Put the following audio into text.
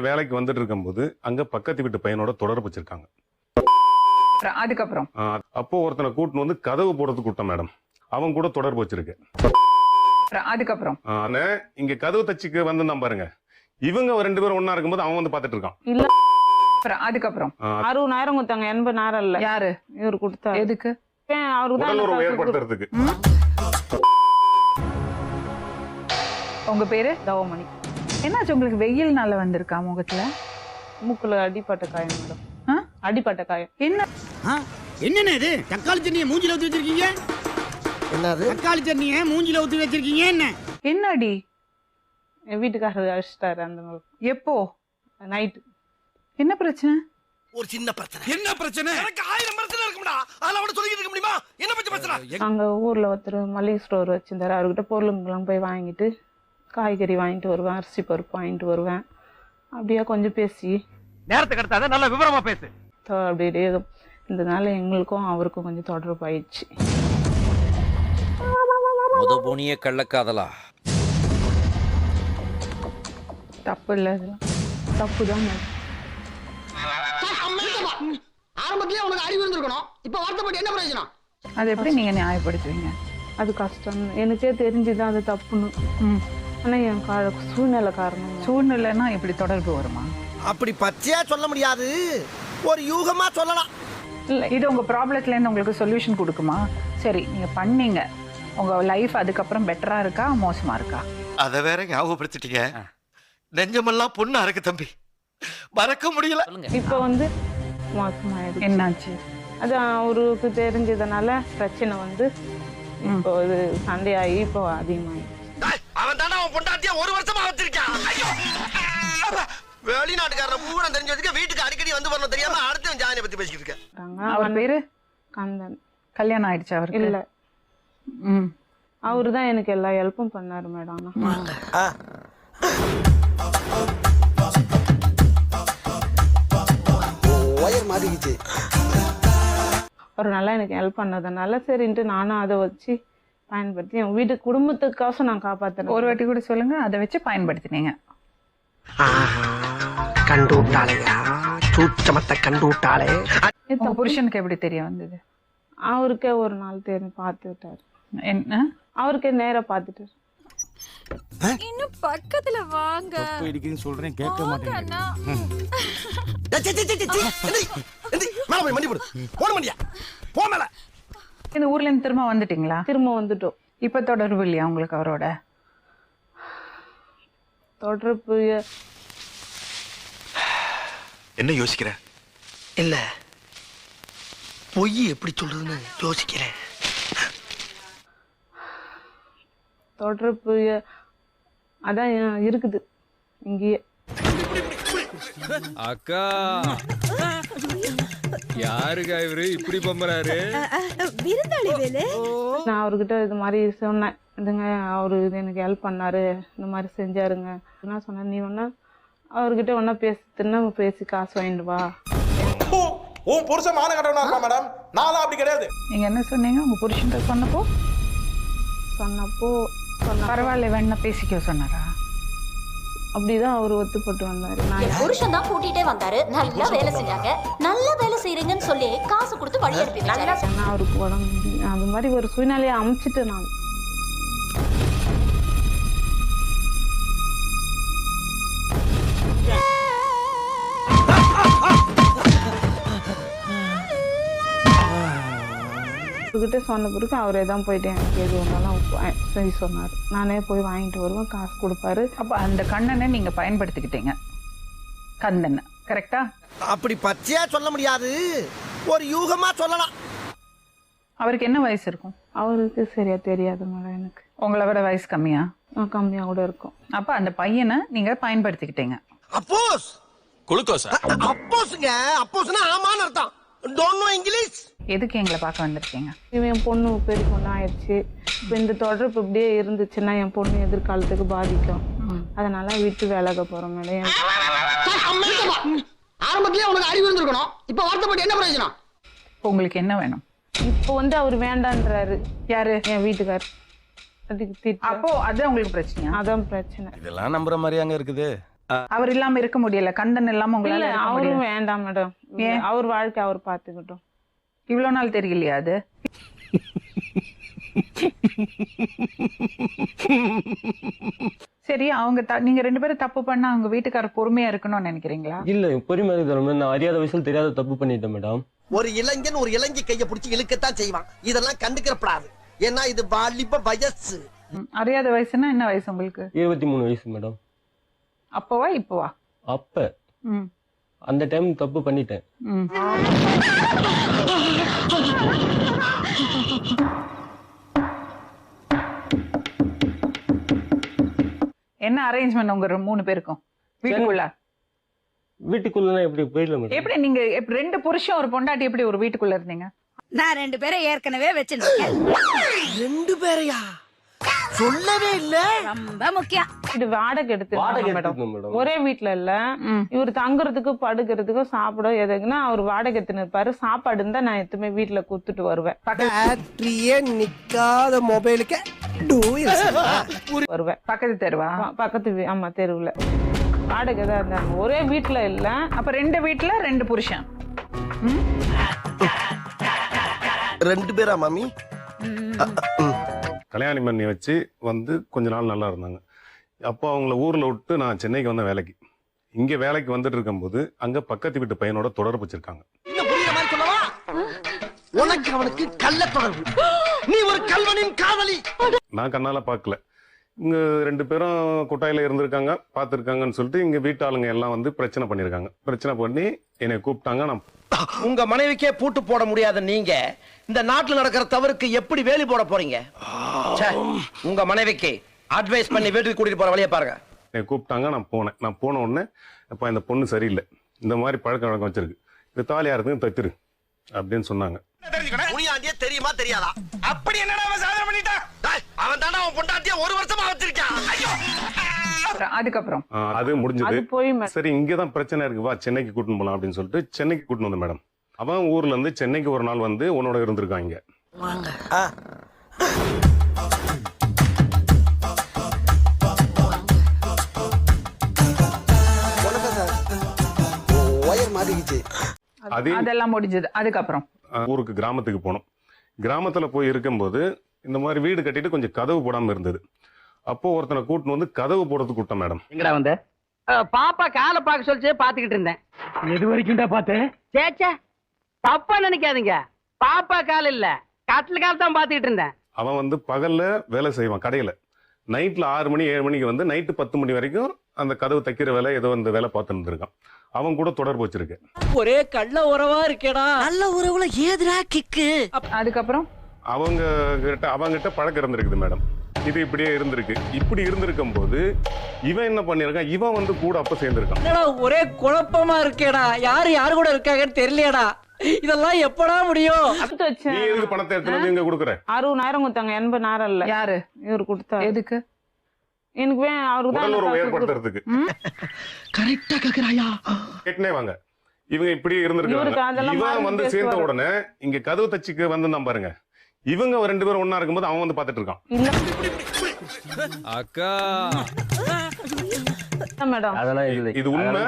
வேலைக்கு வந்துட்டு இருக்கும்போது அங்க பக்கத்து வீட்டு பையனோட தொடர்பு வச்சிருக்காங்க. அப்புறம் அதுக்கப்புறம்? அப்போ ஒருத்தனை கூட்டின்னு வந்து கதவு போடுறதுக்கு கூட்டம் மேடம். அவன் கூட தொடர்பு வச்சிருக்கு. அப்புறம் அதுக்கப்புறம்? ஆனா இங்க கதவு தச்சுக்கு வந்திருந்தான் பாருங்க. இவங்க ரெண்டு பேரும் ஒண்ணா இருக்கும்போது அவன் வந்து பாத்துட்டு இருக்கான். இல்ல. அப்புறம் அதுக்கப்புறம்? அறுபதாயிரம் கொடுத்தாங்க எண்பதாயிரம் இல்ல. யாரு? இவர் கொடுத்தாரு எதுக்கு? அவருக்கு ஏற்படுத்துறதுக்கு. உங்க பேரு? தவமணி. என்னாச்சு உங்களுக்கு வெயில் நாள வந்திருக்கா முகத்துல? மூக்குல அடிப்பட்ட காயம் மேடம். ஆ? அடிப்பட்ட காயம். என்ன? என்னண்ணே இது? தக்காளி சட்னியை மூஞ்சில ஊத்தி வச்சிருக்கீங்க? என்னது? தக்காளி சட்னியை மூஞ்சில ஊத்தி வச்சிருக்கீங்க என்ன? என்னடி? என் வீட்டுக்காரர் அடிச்சிட்டாரு அந்த எப்போ? நைட்டு என்ன பிரச்சனை? ஒரு சின்ன பிரச்சனை. என்ன பிரச்சனை? எனக்கு ஆயிரம் பிரச்சனை இருக்கும்டா. அதெல்லாம் அவன சொல்லிட்டு இருக்க முடியுமா? என்ன பத்தி பிரச்சனை அங்க ஊர்ல ஒருத்தர் மளிகை ஸ்டோர் வச்சிருந்தாரு. அவர்கிட்ட பொருளுங்கெல்லாம் போய் வாங்கிட்டு காய்கறி வாங்கிட்டு வருவேன் அரிசி பருப்பு வாங்கிட்டு வருவேன். அப்படியே கொஞ்சம் பேசி நேரத்துக்கு அடுத்தாத நல்ல விவரமா பேசு. தொ- அப்படியே இருந்ததுனால எங்களுக்கும் அவருக்கும் கொஞ்சம் தொடர்பு ஆயிடுச்சு. முத போனிய கள்ளக்காதலா? தப்பு இல்லை இதெல்லாம். தப்பு தான் ஆரம்பத்திலே உனக்கு அறிவு இருந்திருக்கணும். இப்ப வருத்தப்பட்டு என்ன பிரயோஜனம்? அது எப்படி நீங்க நியாயப்படுத்துவீங்க? அது கஷ்டம். எனக்கே தெரிஞ்சுதான் அது தப்புன்னு. ம். ஆனா என் கா சூழ்நிலை காரணம். சூழ்நிலைன்னா இப்படி தொடர்பு வருமா? அப்படி பச்சையா சொல்ல முடியாது. ஒரு யூகமா சொல்லலாம். இது உங்க ப்ராப்ளத்துல இருந்து உங்களுக்கு சொல்யூஷன் கொடுக்குமா? சரி நீங்க பண்ணீங்க. உங்க லைஃப் அதுக்கப்புறம் பெட்டரா இருக்கா மோசமா இருக்கா? அத வேற ஞாபகப்படுத்திட்டீங்க. நெஞ்சமெல்லாம் பொண்ணு அறக்கு தம்பி. மறக்க முடியல. இப்போ வந்து என்னாச்சு? அது அவருக்கு தெரிஞ்சதுனால பிரச்சனை வந்து இப்போ இது சண்டையாகி இப்போ அதிகமாயிடுச்சு அவன் பொண்டாட்டியா ஒரு வருஷமா வச்சிருக்கான் ஐயோ. வெளிநாட்டுக்காரன் பூரா தெரிஞ்சு வச்சுக்க வீட்டுக்கு அடிக்கடி வந்து வரணும் தெரியாம அடுத்த ஜானியை பத்தி பேசிக்கிட்டு இருக்க அவர் பேரு கந்தன். கல்யாணம் ஆயிடுச்சு அவருக்கு? இல்ல. ம். அவரு தான் எனக்கு எல்லா ஹெல்ப்பும் பண்ணாரு மேடம் ஆனா ஒயர் மாறிக்கிச்சு அவர் நல்லா எனக்கு ஹெல்ப் பண்ணதுனால சரின்ட்டு நானும் அதை வச்சு பயன்படுத்தி என் வீட்டு குடும்பத்துக்காக நான் காப்பாத்துறேன் ஒரு வாட்டி கூட சொல்லுங்க அதை வச்சு பயன்படுத்தினீங்க. கண்டு விட்டாளையா சூச்சமத்தை கண்டு விட்டாளே உங்க புருஷனுக்கு எப்படி தெரிய வந்தது? அவருக்கே ஒரு நாள் தெரிஞ்சு பார்த்துட்டாரு என்ன அவருக்கே நேரா பார்த்துட்டாரு. இன்னும் பக்கத்துல வாங்க. சொல்றேன் கேட்க போன மேல. இந்த ஊர்ல இருந்து திரும்ப வந்துட்டீங்களா? திரும்ப வந்துட்டோம். இப்ப தொடர்பு இல்லையா உங்களுக்கு அவரோட? தொடர்பு என்ன யோசிக்கிற? இல்ல. பொய் எப்படி சொல்றதுன்னு யோசிக்கிறேன். தொடர்பு அதான் இருக்குது. இங்கேயே. அக்கா. யாருக்கா இவரு? இப்படி பம்பறாரு? விருந்தாளி வேலு. நான் அவர்கிட்ட இது மாதிரி சொன்னேன். இதுங்க அவரு இது எனக்கு ஹெல்ப் பண்ணாரு. இந்த மாதிரி செஞ்சாருங்க. என்ன சொன்னேன்? நீ ஒன்றா அவர்கிட்ட ஒன்றா பேசுனா பேசி காசு வாங்கிட்டு வா. உன் புருஷன் மான கட்டவனா இருக்கா மேடம் நான்லாம் அப்படி கிடையாது. நீங்க என்ன சொன்னீங்க? உங்க புருஷன்ட்ட சொன்னப்போ? சொன்னப்போ சொன்ன பரவாயில்ல வேணா பேசிக்க சொன்னாரா? அப்படிதான் அவர் ஒத்துப்பட்டு வந்தாரு. நான் என் புருஷன் தான் கூட்டிட்டே வந்தாரு. நல்லா வேலை செஞ்சாங்க. நல்ல வேலை செய்றீங்கன்னு சொல்லி காசு கொடுத்து வழி அனுப்பி வச்சாரு. அவருக்கு உடம்பு முடியல. அது மாதிரி ஒரு சூழ்நிலையை அமைச்சிட்டேன் நான். அவர்கிட்ட சொன்ன பிறகு அவரே தான் போயிட்டு எனக்கு எது வந்தாலும் சரி சொன்னார். நானே போய் வாங்கிட்டு வருவேன் காசு கொடுப்பாரு. அப்ப அந்த கண்ணனை நீங்க பயன்படுத்திக்கிட்டீங்க. கந்தன் கரெக்டா அப்படி பச்சையா சொல்ல முடியாது. ஒரு யூகமா சொல்லலாம். அவருக்கு என்ன வயசு இருக்கும்? அவருக்கு சரியா தெரியாது மேடம் எனக்கு. உங்களை விட வயசு கம்மியா? கம்மியா கூட இருக்கும். அப்ப அந்த பையனை நீங்க பயன்படுத்திக்கிட்டீங்க. அப்போஸ்! குளுக்கோஸா? அப்போஸ்ங்க அப்போஸ்னா ஆமான்னு அர்த்தம். டோன்ட் நோ இங்கிலீஷ் எதுக்கு எங்களை பார்க்க வந்திருக்கீங்க? இவன் என் பொண்ணு பெரிய பொண்ணு ஆயிடுச்சு இப்போ இந்த தொடர்பு இப்படியே இருந்துச்சுன்னா என் பொண்ணு எதிர்காலத்துக்கு பாதிக்கும். அதனால விட்டு விலக போறோம் மேடம். ஆரம்பத்திலே உனக்கு அறிவு இருந்திருக்கணும். இப்ப வருத்தப்பட்டு என்ன பிரயோஜனம்? இப்ப உங்களுக்கு என்ன வேணும்? இப்போ வந்து அவர் வேண்டான்றாரு. யாரு? என் வீட்டுக்கார். அதுக்கு அப்போ அது உங்களுக்கு பிரச்சனையா? அதான் பிரச்சனை. இதெல்லாம் நம்புற மாதிரி அங்க இருக்குது. அவர் இல்லாம இருக்க முடியல. கந்தன் இல்லாம இல்ல உங்களால அவரும் வேண்டாம் மேடம்? அவர் வாழ்க்கை அவர் பாத்துக்கிட்டோம் இவ்வளவு நாள் தெரியலையா அது? சரி அவங்க த- நீங்க ரெண்டு பேரும் தப்பு பண்ணா அவங்க வீட்டுக்காரர் பொறுமையா இருக்கணும்னு நினைக்கிறீங்களா? இல்ல பொறுமை நான் அறியாத வயசுல தெரியாத தப்பு பண்ணிட்டேன் மேடம். ஒரு இளைஞன் ஒரு இளைஞி கைய பிடிச்சி இழுக்கத்தான் செய்வான். இதெல்லாம் கண்டுக்கிறப்படாது. ஏன்னா இது வாலிப வயசு. அறியாத வயசுன்னா என்ன வயசு உங்களுக்கு? இருபத்தி மூணு வயசு மேடம். அப்பவா இப்பவா? அப்ப. ம். அந்த டைம் தப்பு பண்ணிட்டேன். என்ன அரேஞ்ச்மெண்ட் உங்க மூணு பேருக்கும்? வீட்டுக்குள்ள? வீட்டுக்குள்ள எப்படி போயிடல எப்படி நீங்க ரெண்டு புருஷன் ஒரு பொண்டாட்டி எப்படி ஒரு வீட்டுக்குள்ள இருந்தீங்க? நான் ரெண்டு பேரை ஏற்கனவே வச்சிருக்கேன் ரெண்டு பேரையா? சொல்லவே இல்ல. ரொம்ப முக்கியம். இது வாடகை எடுத்து மேடம். ஒரே வீட்ல இல்ல. இவர் தங்குறதுக்கு படுக்கிறதுக்கு சாப்பிட எதுக்குன்னா அவர் வாடகை எடுத்துன்னு இருப்பாரு. சாப்பாடு இருந்தா நான் எத்துமே வீட்டுல குத்துட்டு வருவேன். பேட்டரியே நிக்காத மொபைலுக்கு வருவேன். பக்கத்து தெருவா? பக்கத்து வீ- ஆமா தெருவுல. வாடகை தான் இருந்தாங்க ஒரே வீட்ல இல்ல. அப்ப ரெண்டு வீட்டுல ரெண்டு புருஷன். ரெண்டு பேரா மாமி? கல்யாணம் பண்ணி வச்சு வந்து கொஞ்ச நாள் நல்லா இருந்தாங்க. அப்போ அவங்கள ஊர்ல விட்டு நான் சென்னைக்கு வந்த வேலைக்கு. இங்க வேலைக்கு வந்துட்டு இருக்கும்போது அங்க பக்கத்து வீட்டு பையனோட தொடர்பு வச்சிருக்காங்க. உனக்கு அவனுக்கு கள்ள தொடர்பு. நீ ஒரு கல்வனின் காதலி. நான் கண்ணால பார்க்கல. இங்க ரெண்டு பேரும் கொட்டாயில இருந்திருக்காங்க பார்த்துருக்காங்கன்னு சொல்லிட்டு இங்க வீட்டாளுங்க எல்லாம் வந்து பிரச்சனை பண்ணியிருக்காங்க பிரச்சனை பண்ணி என்னை கூப்பிட்டாங்க. நான் உங்க மனைவிக்கே பூட்டு போட முடியாத நீங்க இந்த நாட்டுல நடக்கிற தவறுக்கு எப்படி வேலி போட போறீங்க? ச்சே, உங்க மனைவிக்கு அட்வைஸ் பண்ணி வீட்டுக்கு கூட்டிட்டு போற வழியை பாருங்க. என்னை கூப்பிட்டாங்க நான் போனேன். நான் போன உடனே அப்ப இந்த பொண்ணு சரியில்லை. இந்த மாதிரி பழக்க வழக்கம் வச்சிருக்கு. இது தாலியா இருக்கு தத்திரு அப்படின்னு சொன்னாங்க. தெரியுமா தெரியாதா? அப்படி என்னடா அவன் சாதனை பண்ணிட்டான்? அவன் தானே அவன் பொண்டாட்டிய ஒரு வருஷமா வச்சிருக்கான். ஐயோ. அப்புறம் அதுக்கப்புறம். அது முடிஞ்சது. அது போய் சரி இங்கதான் பிரச்சனை இருக்கு. வா சென்னைக்கு கூட்டின்னு போலாம் அப்படின்னு சொல்லிட்டு சென்னைக்கு கூட்டின்னு வந்தேன் மேடம். அவன் ஊர்ல இருந்து சென்னைக்கு ஒரு நாள் வந்து உன்னோட இருந்திருக்காங்க அதெல்லாம் முடிஞ்சது. அதுக்கப்புறம். ஊருக்கு கிராமத்துக்கு போனோம். கிராமத்துல போய் இருக்கும்போது இந்த மாதிரி வீடு கட்டிட்டு கொஞ்சம் கதவு போடாம இருந்தது. அப்போ ஒருத்தனை கூட்டின்னு வந்து கதவு போடுறதுக்கு கூட்டம் மேடம். எங்கடா வந்த? பாப்பா காலை பார்க்க சொல்லிச்சு பாத்துக்கிட்டு இருந்தேன். எது வரைக்கும்டா பார்த்தேன் சேச்சே தப்பா நினைக்காதீங்க. பாப்பா கால் இல்ல. கட்டில் கால் தான் பாத்துக்கிட்டு இருந்தேன். அவன் வந்து பகல்ல வேலை செய்வான் கடையில. நைட்ல ஆறு மணி ஏழு மணிக்கு வந்து நைட்டு பத்து மணி வரைக்கும் அந்த கதவு தைக்கிற வேலை ஏதோ அந்த வேலை பார்த்துட்டு இருக்கான் அவன் கூட தொடர்பு வச்சிருக்கு ஒரே கள்ள உறவா இருக்கேடா. நல்ல உறவுல ஏதுடா கிக்கு அதுக்கப்புறம்? அவங்க கிட்ட அவங்கிட்ட பழக்கம் இருந்திருக்குது மேடம். இது இப்படியே இருந்திருக்கு. இப்படி இருந்திருக்கும் போது இவன் என்ன பண்ணிருக்கான் இவன் வந்து கூட அப்ப சேர்ந்திருக்கான். என்னடா ஒரே குழப்பமா இருக்கேடா. யாரு யாரு கூட இருக்காங்கன்னு தெரியலையாடா. இதெல்லாம் எப்படா முடியும்? கொடுத்து நீ எதுக்கு பணத்தை வந்து இங்க கொடுக்குற? அறுபதாயிரம் கொடுத்தாங்க. எண்பதாயிரம் இல்ல யாரு? இவர் கொடுத்தாரு. எதுக்கு? எனக்கு வே அவருக்கு தான் ஏற்படுத்துறதுக்கு. கரெக்டா கேக்குறாயா? கேட்டுனே வாங்க. இவங்க இப்படி இருந்திருக்காங்க இவன் வந்து சேர்ந்த. உடனே இங்க கதவு தச்சுக்கு வந்து பாருங்க. இவங்க ரெண்டு பேரும் ஒண்ணா இருக்கும்போது அவன் வந்து பாத்துட்டு இருக்கான். இல்ல. அக்கா. மேடம். அதெல்லாம் இல்லை. இது உண்மை